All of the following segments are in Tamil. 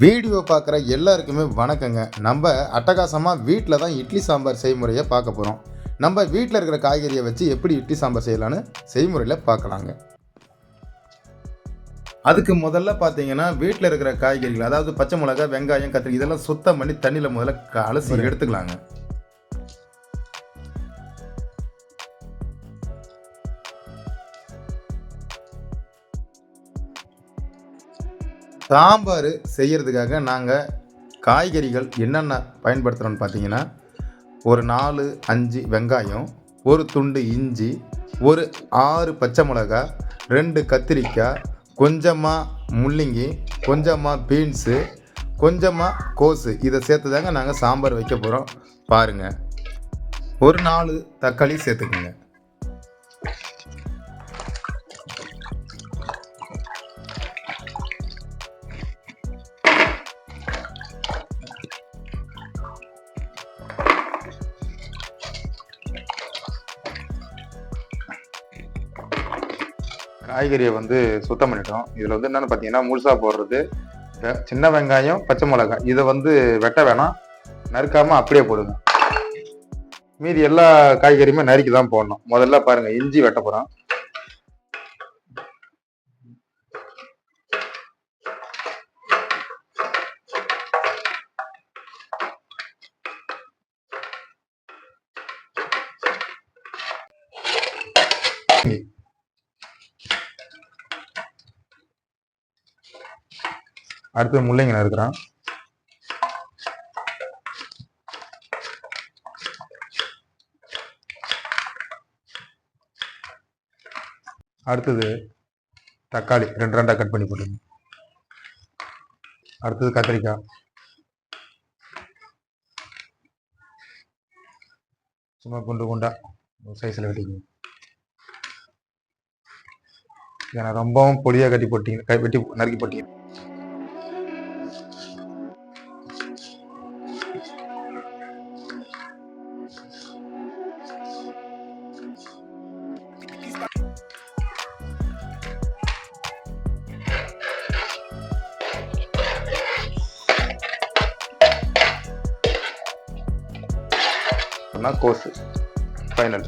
வீடியோ பார்க்குற எல்லாருக்குமே வணக்கங்க. நம்ம அட்டகாசமாக வீட்டில் தான் இட்லி சாம்பார் செய்முறையை பார்க்க போகிறோம் நம்ம வீட்டில் இருக்கிற காய்கறியை வச்சு எப்படி இட்லி சாம்பார் செய்யலான்னு செய்முறையில் பார்க்கலாங்க. அதுக்கு முதல்ல பார்த்தீங்கன்னா வீட்டில் இருக்கிற காய்கறிகள் அதாவது பச்சை மிளகாய் வெங்காயம் கத்திரி இதெல்லாம் சுத்தம் பண்ணி தண்ணியில் முதல்ல அலசி எடுத்துக்கலாங்க. சாம்பார் செய்கிறதுக்காக நாங்கள் காய்கறிகள் என்னென்ன பயன்படுத்துகிறோன்னு பார்த்தீங்கன்னா ஒரு நாலு அஞ்சு வெங்காயம் ஒரு துண்டு இஞ்சி ஒரு ஆறு பச்சை மிளகா ரெண்டு கத்திரிக்காய் கொஞ்சமாக முள்ளங்கி கொஞ்சமாக பீன்ஸு கொஞ்சமாக கோஸு. இதை சேர்த்து தாங்க நாங்கள் சாம்பார் வைக்க போகிறோம் பாருங்கள் ஒரு நாலு தக்காளி சேர்த்துக்குங்க. காய்கறியை வந்து சுத்தம் பண்ணிட்டோம். இதில் வந்து என்னென்னு பார்த்தீங்கன்னா முழுசா போடுறது வெ- சின்ன வெங்காயம் பச்சை மிளகாய். இதை வந்து வெட்ட வேணாம். நறுக்காம அப்படியே போடுங்க. மீதி எல்லா காய்கறியுமே நறுக்கி தான் போடணும். முதல்ல பாருங்க இஞ்சி வெட்ட போகிறோம் அடுத்து முள்ளங்கி இருக்கிறான் அடுத்தது தக்காளி ரெண்டு ரெண்டாக கட் பண்ணி போட்டுங்க அடுத்தது கத்திரிக்காய். சும்மா குண்டு குண்டா சைஸில் வெட்டிக்கணும். ஏன்னா ரொம்பவும் பொடியாக கட்டி போட்டீங்க வெட்டி நறுக்கி போட்டீங்க. சொன்னா கோர்ஸ் ஃபைனல்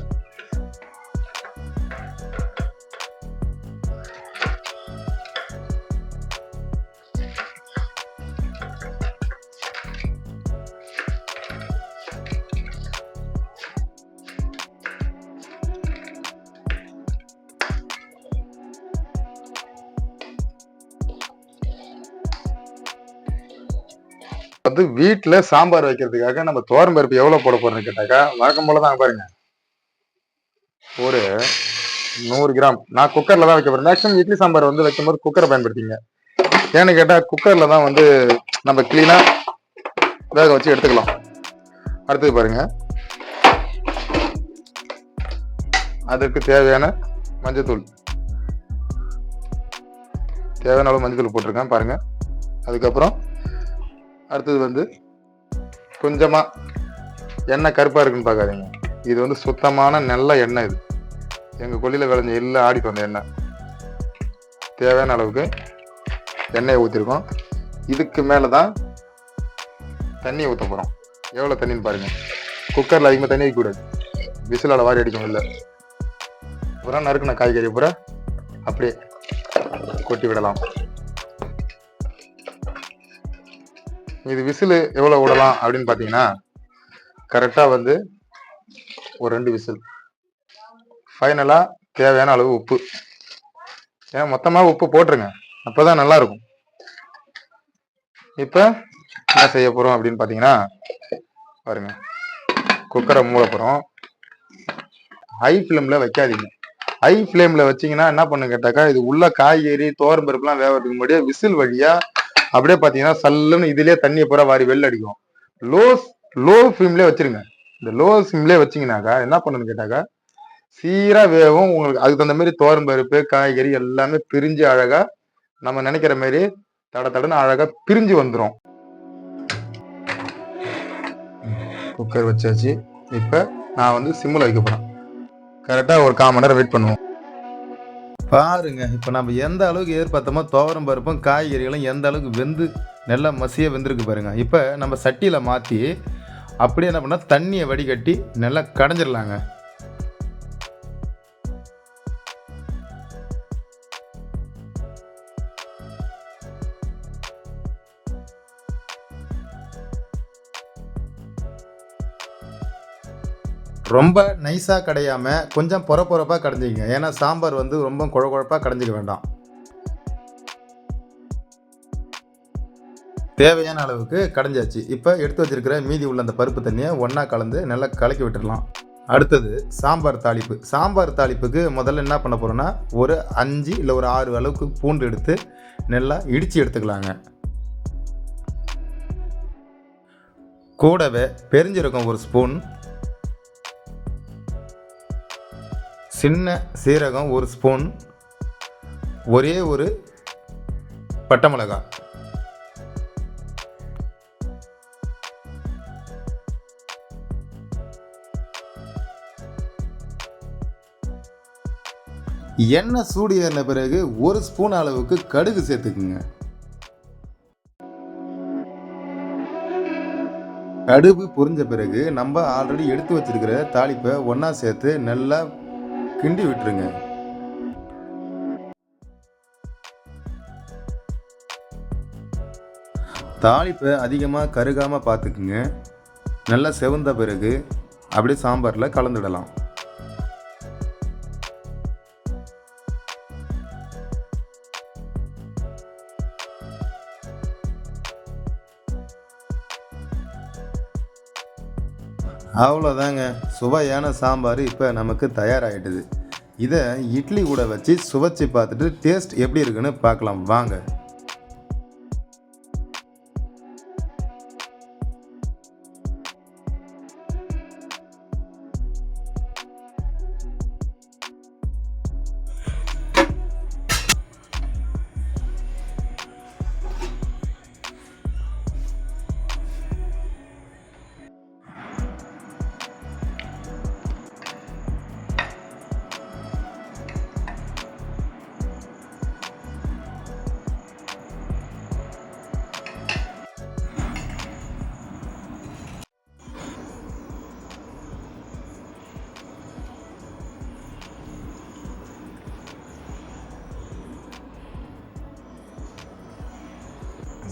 வந்து வீட்டில் சாம்பார் வைக்கிறதுக்காக நம்ம தோரம் பருப்பு எவ்வளவு போட போறோம்னு கேட்டாக்கா வழக்கம் போல தான் பாருங்க. ஒரு நூறு கிராம். நான் குக்கர்ல தான் வைக்க போறேன். மேக்ஸிமம் இட்லி சாம்பார் வந்து வைக்கும்போது குக்கரை பயன்படுத்திங்க. ஏன்னு கேட்டா குக்கர்ல தான் வந்து நம்ம கிளீனா வேக வச்சு எடுத்துக்கலாம். அடுத்தது பாருங்க. அதற்கு தேவையான மஞ்சத்தூள். தேவையான அளவு மஞ்சத்தூள் போட்டிருக்கேன் பாருங்க. அதுக்கப்புறம் அடுத்தது வந்து கொஞ்சமாக எண்ணெய் கருப்பாக இருக்குன்னு பார்க்காதீங்க. இது வந்து சுத்தமான நல்ல எண்ணெய் இது. எங்கள் கொல்லியில் விளைஞ்ச எல்லாம் ஆடிட்டு வந்த எண்ணெய். தேவையான அளவுக்கு எண்ணெயை ஊற்றிருக்கோம் இதுக்கு மேலே தான் தண்ணியை ஊற்ற போகிறோம் எவ்வளோ தண்ணின்னு பாருங்கள் குக்கரில் அதிகமாக தண்ணி வைக்கக்கூடாது விசிலால் வாரி அடிக்கும் இல்லை. அப்புறம் நறுக்கின காய்கறி பூரா அப்படியே கொட்டி விடலாம். இது விசில் எவ்வளோ விடலாம் அப்படின்னு பார்த்தீங்கன்னா கரெக்டாக வந்து ஒரு ரெண்டு விசில். ஃபைனலாக தேவையான அளவு உப்பு. ஏன் மொத்தமாக உப்பு போட்டுருங்க. அப்போ தான் நல்லா இருக்கும். இப்போ என்ன செய்ய போகிறோம் அப்படின்னு பார்த்தீங்கன்னா பாருங்க. குக்கரை மூட போகிறோம் ஹை ஃப்ளேமில் வைக்காதீங்க. ஹை ஃப்ளேமில் வச்சீங்கன்னா என்ன பண்ணு கேட்டாக்கா இது உள்ள காய்கறி தோரம் பருப்புலாம் வேகிறதுக்கு முன்னாடியே விசில் வழியாக அப்படியே பார்த்தீங்கன்னா சல்லுன்னு இதுலயே தண்ணியை பூரா வாரி வெளில அடிக்கும். லோ லோ ஃப்ளேம்லேயே வச்சிருங்க. இந்த லோ ஃப்ளேம்லேயே வச்சிங்கனாக்கா என்ன பண்ணணும்னு கேட்டாக்கா சீரா வேகவும் உங்களுக்கு அதுக்கு தகுந்த மாதிரி தோரம் பருப்பு காய்கறி எல்லாமே பிரிஞ்சு அழகா நம்ம நினைக்கிற மாதிரி தட தடன்னு அழகா பிரிஞ்சு வந்துடும் குக்கர் வச்சாச்சு. இப்போ நான் வந்து சிம்மில் வைக்க போகிறேன் கரெக்டாக ஒரு கால் மணி நேரம் வெயிட் பண்ணுவோம். பாருங்க இப்போ நம்ம எந்த அளவுக்கு எதிர்பார்த்தோமோ துவரம் பருப்பும் காய்கறிகளும் எந்த அளவுக்கு வெந்து நல்லா மசிய வெந்திருக்கு பாருங்கள் இப்போ நம்ம சட்டியில் மாற்றி அப்படியே என்ன பண்ணால் தண்ணியை வடிகட்டி நல்லா கடைஞ்சிடலாங்க. ரொம்ப நைஸாக கடையாமல் கொஞ்சம் பொற பொறப்பாக கடைஞ்சிக்கங்க. ஏன்னா சாம்பார் வந்து ரொம்ப குழ குழப்பாக கடைஞ்சிக்க வேண்டாம். தேவையான அளவுக்கு கடைஞ்சாச்சு. இப்போ எடுத்து வச்சிருக்கிற மீதி உள்ள அந்த பருப்பு தண்ணியை ஒன்றா கலந்து நல்லா கலக்கி விட்டுடலாம் அடுத்தது சாம்பார் தாளிப்பு. சாம்பார் தாளிப்புக்கு முதல்ல என்ன பண்ண போகிறோன்னா ஒரு அஞ்சு இல்லை ஒரு ஆறு அளவுக்கு பூண்டு எடுத்து நல்லா இடித்து எடுத்துக்கலாங்க. கூடவே பெருஞ்சீரகம் ஒரு ஸ்பூன் சின்ன சீரகம் ஒரு ஸ்பூன் ஒரே ஒரு பட்டை மிளகாய். எண்ணெய் சூடு ஏறின பிறகு ஒரு ஸ்பூன் அளவுக்கு கடுகு சேர்த்துக்குங்க. கடுகு பொரிஞ்ச பிறகு நம்ம ஆல்ரெடி எடுத்து வச்சிருக்கிற தாளிப்பை ஒன்றா சேர்த்து நல்லா கிண்டி விட்டுருங்க. தாளிப்பை அதிகமாக கருகாமல் பார்த்துக்குங்க. நல்லா செவந்த பிறகு அப்படியே சாம்பாரில் கலந்துடலாம். அவ்வளோதாங்க சுவையான சாம்பார் இப்போ நமக்கு தயாராகிடுது இதை இட்லி கூட வச்சு சுவைச்சு பார்த்துட்டு டேஸ்ட் எப்படி இருக்குன்னு பார்க்கலாம். வாங்க.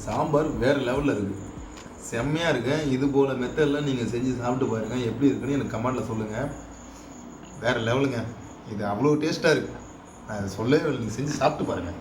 சாம்பார் வேறு லெவலில் இருக்குது செம்மையாக இருக்கேன் இது போல் மெத்தடெலாம் நீங்கள் செஞ்சு சாப்பிட்டு பாருங்கள் எப்படி இருக்குன்னு எனக்கு கமெண்டில் சொல்லுங்கள் வேறு லெவலுங்க இது அவ்வளோ டேஸ்ட்டாக இருக்குது நான் சொல்லவே இல்லை. நீங்கள் செஞ்சு சாப்பிட்டு பாருங்கள்